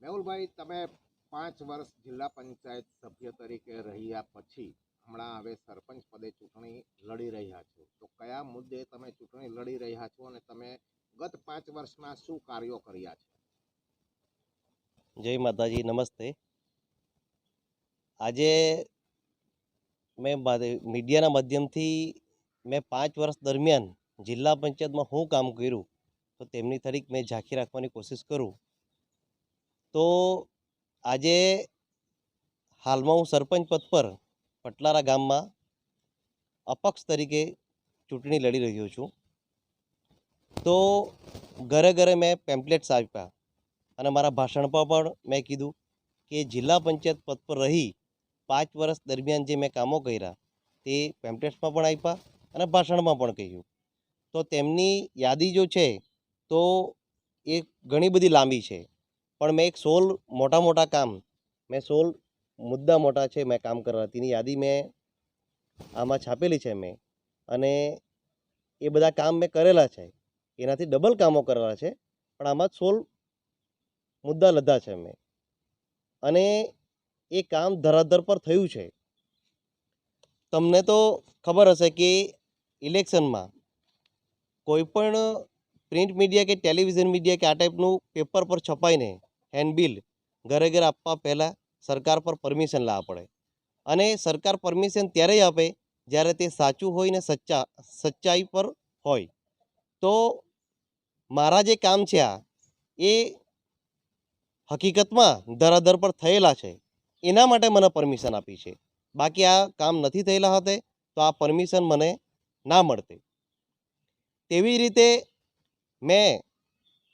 મેહુલભાઈ, તમે પાંચ વર્ષ જિલ્લા પંચાયત સભ્ય તરીકે રહ્યા પછી હમણાં હવે સરપંચ પદે ચૂંટણી લડી રહ્યા છો. તો કયા મુદ્દે તમે ચૂંટણી લડી રહ્યા છો અને તમે ગત પાંચ વર્ષમાં શું કાર્યો કર્યા છે? જય માતાજી, નમસ્તે. આજે મેં મીડિયાના માધ્યમથી મેં પાંચ વર્ષ દરમિયાન જિલ્લા પંચાયતમાં હું કામ કર્યું, તો તેમની તારીખ મેં ઝાંખી રાખવાની કોશિશ કરું. તો આજે હાલમાં હું સરપંચ પદ પર પટલારા ગામમાં અપક્ષ તરીકે ચૂંટણી લડી રહ્યો છું. તો ઘરે ઘરે મેં પેમ્પલેટ્સ આપ્યા અને મારા ભાષણમાં પણ મેં કીધું કે જિલ્લા પંચાયત પદ પર રહી પાંચ વર્ષ દરમિયાન જે મેં કામો કર્યા તે પેમ્પલેટ્સમાં પણ આપ્યા અને ભાષણમાં પણ કહ્યું. તો તેમની યાદી જો છે તો એ ઘણી બધી લાંબી છે. પણ મેં એક સોળ મોટા મોટા કામ, મેં સોળ મુદ્દા મોટા છે મેં કામ કરવા. તેની યાદી મેં આમાં છાપેલી છે મેં. અને એ બધા કામ મેં કરેલા છે. એનાથી ડબલ કામો કરેલા છે. પણ આમાં સોળ મુદ્દા લધા છે મેં. અને એ કામ ધરાધર પર થયું છે. તમને તો ખબર હશે કે ઇલેક્શનમાં કોઈપણ પ્રિન્ટ મીડિયા કે ટેલિવિઝન મીડિયા કે આ ટાઈપનું પેપર પર છપાઈને હેન્ડબિલ ઘરે ઘરે આપવા પહેલાં સરકાર પર પરમિશન લાવવા પડે. અને સરકાર પરમિશન ત્યારે આપે જ્યારે તે સાચું હોય ને સચ્ચા, સચ્ચાઈ પર હોય. તો મારા જે કામ છે આ, એ હકીકતમાં ધરાધર પર થયેલા છે. એના માટે મને પરમિશન આપી છે. બાકી આ કામ નથી થયેલા હતે તો આ પરમિશન મને ના મળતે. તેવી રીતે મેં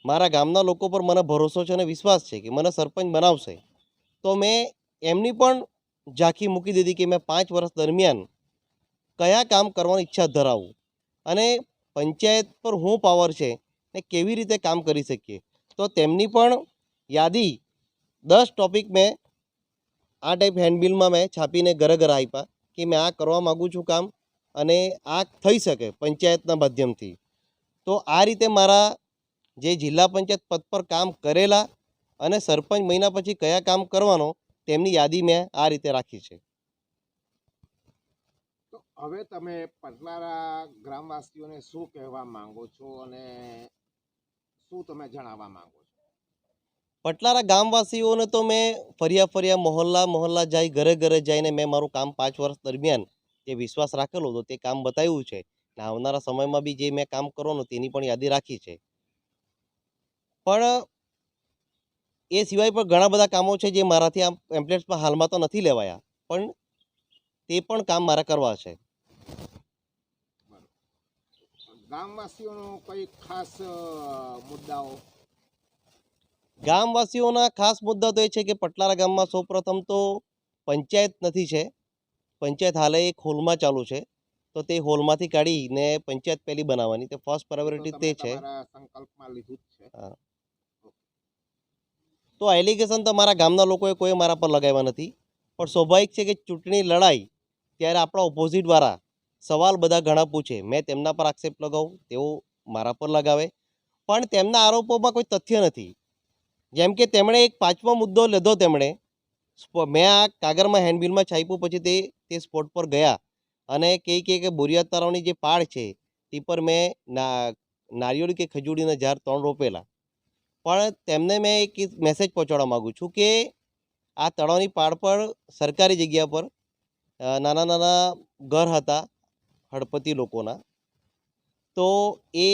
મારા ગામના લોકો પર મને ભરોસો છે અને વિશ્વાસ છે કે મને સરપંચ બનાવશે. તો મેં એમની પણ ઝાંખી મૂકી દીધી કે મેં પાંચ વર્ષ દરમિયાન કયા કામ કરવાની ઈચ્છા ધરાવું અને પંચાયત પર શું પાવર છે ને કેવી રીતે કામ કરી શકીએ? તો તેમની પણ યાદી દસ ટોપિક મેં આ ટાઈપ હેન્ડબિલમાં મેં છાપીને ઘરે ઘરે આપ્યા કે મેં આ કરવા માગું છું કામ અને આ થઈ શકે પંચાયતના માધ્યમથી. તો આ રીતે મારા જે જિલ્લા પંચાયત પદ પર કામ કરેલા અને સરપંચ મહિના પછી કયા કામ કરવાનો તેમની યાદી મેં આ રીતે રાખી છે. તો હવે તમે પટલારા ગ્રામવાસીઓને શું કહેવા માંગો છો અને શું તમે જણાવવા માંગો છો? પટલારા ગામવાસીઓને તો મેં ફર્યા ફર્યા મોહલ્લા મોહલ્લા જાય ઘરે ઘરે જઈને મેં મારું કામ પાંચ વર્ષ દરમિયાન જે વિશ્વાસ રાખેલો હતો તે કામ બતાવ્યું છે. ને આવનારા સમયમાં બી જે મેં કામ કરવાનું તેની પણ યાદી રાખી છે. પણ એ સિવાય પણ ઘણા બધા કામો છે જે મારાથી આમ પેમ્પલેટ્સમાં હાલમાં તો નથી લેવાયા પણ તે પણ કામ મારે કરવા છે. ગામવાસીઓનો કોઈ ખાસ મુદ્દાઓ? ગામવાસીઓના ખાસ મુદ્દા તો એ છે કે પટલારા ગામમાં સૌપ્રથમ તો પંચાયત નથી છે. પંચાયત હાલે એક હોલમાં ચાલુ છે. તો તે હોલમાંથી કાઢીને પંચાયત પહેલી બનાવવાની. તે ફર્સ્ટ પ્રાયોરિટી તે છે. સંકલ્પમાં લીધું છે. તો એલિગેશન તો મારા ગામના લોકોએ કોઈ મારા પર લગાવ્યા નથી. પણ સ્વાભાવિક છે કે ચૂંટણી લડાઈ ત્યારે આપણા ઓપોઝિટવાળા સવાલ બધા ઘણા પૂછે. મેં તેમના પર આક્ષેપ લગાવું, તેઓ મારા પર લગાવે. પણ તેમના આરોપોમાં કોઈ તથ્ય નથી. જેમ કે તેમણે એક પાંચમો મુદ્દો લીધો તેમણે. મેં આ કાગળમાં હેન્ડબિલમાં છાપ્યું પછી તે તે સ્પોટ પર ગયા. અને કહે કે કે તળાવની જે પાળ છે, તે પર મેં નારિયેળી કે ખજૂરીના ઝાડ ત્રણ રોપેલા. પણ તેમને મેં એક મેસેજ પહોંચાડવા માગું છું કે આ તળાવની પાળ પર, સરકારી જગ્યા પર નાના નાના ઘર હતા હળપતિ લોકોના. તો એ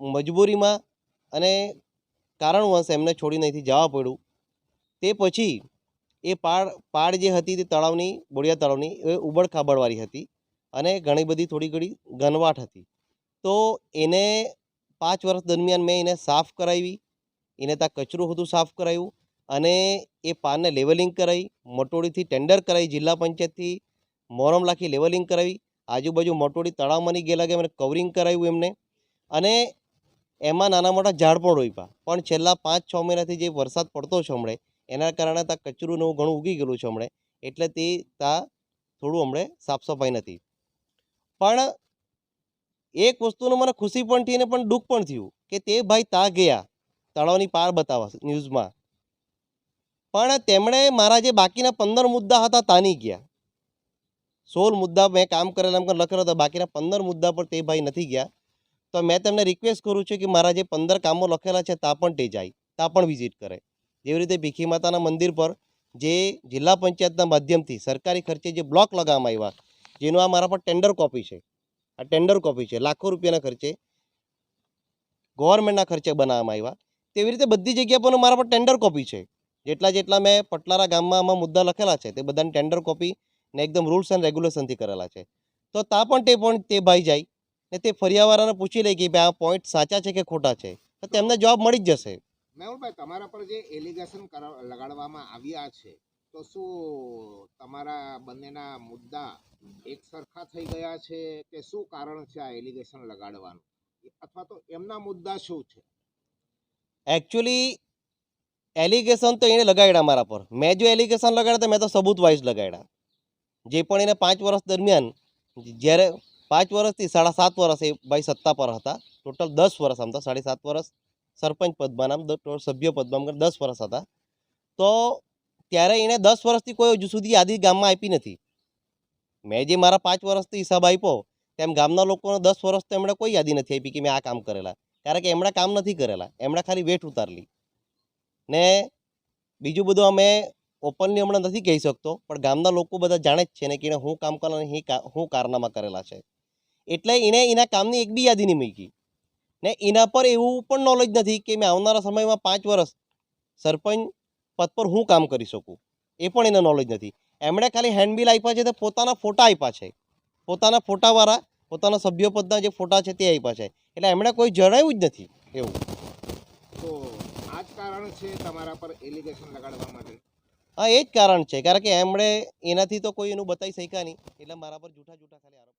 મજબૂરીમાં અને કારણવશ એમને છોડીને અહીંથી જવા પડ્યું. તે પછી એ પાળ પાળ જે હતી તે તળાવની, બોડિયા તળાવની, એ ઉબડ ખાબડવાળી હતી અને ઘણી બધી થોડી ઘણી ગનવાટ હતી. તો એને પાંચ વર્ષ દરમિયાન મેં એને સાફ કરાવી એને ત્યાં કચરું હતું સાફ કરાયું અને એ પાનને લેવલિંગ કરાવી મોટોડીથી ટેન્ડર કરાવી જિલ્લા પંચાયતથી, મોરમ લાખી લેવલિંગ કરાવી, આજુબાજુ મોટોડી તળાવમાંની ગયેલા ગયા મને કવરિંગ કરાવ્યું એમને. અને એમાં નાના મોટા ઝાડ પણ રોપ્યા. પણ છેલ્લા પાંચ, છ મહિનાથી જે વરસાદ પડતો છે હમણે, એના કારણે ત્યાં કચરું નવું ઘણું ઉગી ગયેલું છે હમણે, એટલે તે ત્યાં થોડું હમણે સાફ સફાઈ નથી. પણ એક વસ્તુનું મને ખુશી પણ થઈ અને પણ દુઃખ પણ થયું કે તે ભાઈ ત્યાં ગયા. તળાવની પાર બતાવવા ન્યૂઝમાં. પણ તેમણે મારા જે બાકીના પંદર મુદ્દા હતા તાની ગયા. સોળ મુદ્દા મેં કામ કરેલા, એમ લખેલો હતો. બાકીના પંદર મુદ્દા પર તે ભાઈ નથી ગયા. તો મેં તેમને રિક્વેસ્ટ કરું છું કે મારા જે પંદર કામો લખેલા છે, તા પણ તે જાય. તા પણ વિઝિટ કરે. જેવી રીતે ભીખી માતાના મંદિર પર જે જિલ્લા પંચાયતના માધ્યમથી સરકારી ખર્ચે જે બ્લોક લગાવવામાં આવ્યા, જેનું આ મારા પર ટેન્ડર કોપી છે. આ ટેન્ડર કોપી છે. લાખો રૂપિયાના ખર્ચે ગવર્મેન્ટના ખર્ચે બનાવવામાં આવ્યા. તેવી રીતે બધી જગ્યા પર મારા પર ટેન્ડર કોપી છે? જેટલા જેટલા મેં પટલારા ગામમાં આમાં મુદ્દા લખેલા છે, તે બધાની ટેન્ડર કોપી ને એકદમ રૂલ્સ એન્ડ રેગ્યુલેશનથી કરેલા છે. તો તા પણ તે પણ તે ભાઈ જાય ને તે ફરિયાવાળાને પૂછી લે કે ભાઈ આ પોઈન્ટ સાચા છે કે ખોટા છે? તો તેમને જવાબ મળી જ જશે. મેહુલભાઈ, તમારા પર જે એલિગેશન લગાડવામાં આવ્યા છે, તો શું તમારા બંનેના મુદ્દા એક સરખા થઈ ગયા છે કે શું કારણ છે આ એલિગેશન લગાડવાનું? અથવા તો એમના મુદ્દા શું છે? એકચ્યુઅલી એલિગેશન તો એણે લગાડ્યા મારા પર. મેં જો એલિગેશન લગાડ્યા તો મેં તો સબૂત વાઇઝ લગાડ્યા. જે પણ એને પાંચ વર્ષ દરમિયાન, જ્યારે પાંચ વર્ષથી સાડા સાત વર્ષ એ ભાઈ સત્તા પર હતા ટોટલ દસ વર્ષ આમ તો, સાડી સાત વર્ષ સરપંચ પદમાં ટોટલ સભ્ય પદમાં દસ વર્ષ હતા. તો ત્યારે એણે દસ વર્ષથી કોઈ હજુ સુધી યાદી ગામમાં આપી નથી. મેં જે મારા પાંચ વર્ષથી હિસાબ આપ્યો, તેમ ગામના લોકોને દસ વર્ષ તો એમણે કોઈ યાદી નથી આપી કે મેં આ કામ કરેલા. કારણ કે એમણે કામ નથી કરેલા. એમણે ખાલી વેઠ ઉતારલી. ને બીજું બધું અમે ઓપનલી હમણાં નથી કહી શકતો, પણ ગામના લોકો બધા જાણે જ છે ને કે એણે હું કામ કરેલા અને હું કારનામા કરેલા છે. એટલે એણે એના કામની એક બી યાદી નહીં મૂકી. ને એના પર એવું પણ નોલેજ નથી કે મેં આવનારા સમયમાં પાંચ વર્ષ સરપંચ પદ પર હું કામ કરી શકું. એ પણ એને નોલેજ નથી. એમણે ખાલી હેન્ડબિલ આપ્યા છે તે પોતાના ફોટા આપ્યા છે. પોતાના ફોટાવાળા, પોતાના સભ્યપદના જે ફોટા છે તે આપ્યા છે. એટલે એમણે કોઈ જણાવ્યું જ નથી એવું. તો આ જ કારણ છે તમારા પર એલિગેશન લગાડવા માટે? હા એ જ કારણ છે. કારણ કે એમણે એનાથી તો કોઈ એનું બતાવી શક્યા નહીં. એટલે મારા પર જૂઠા જૂઠા ખાલી આરોપ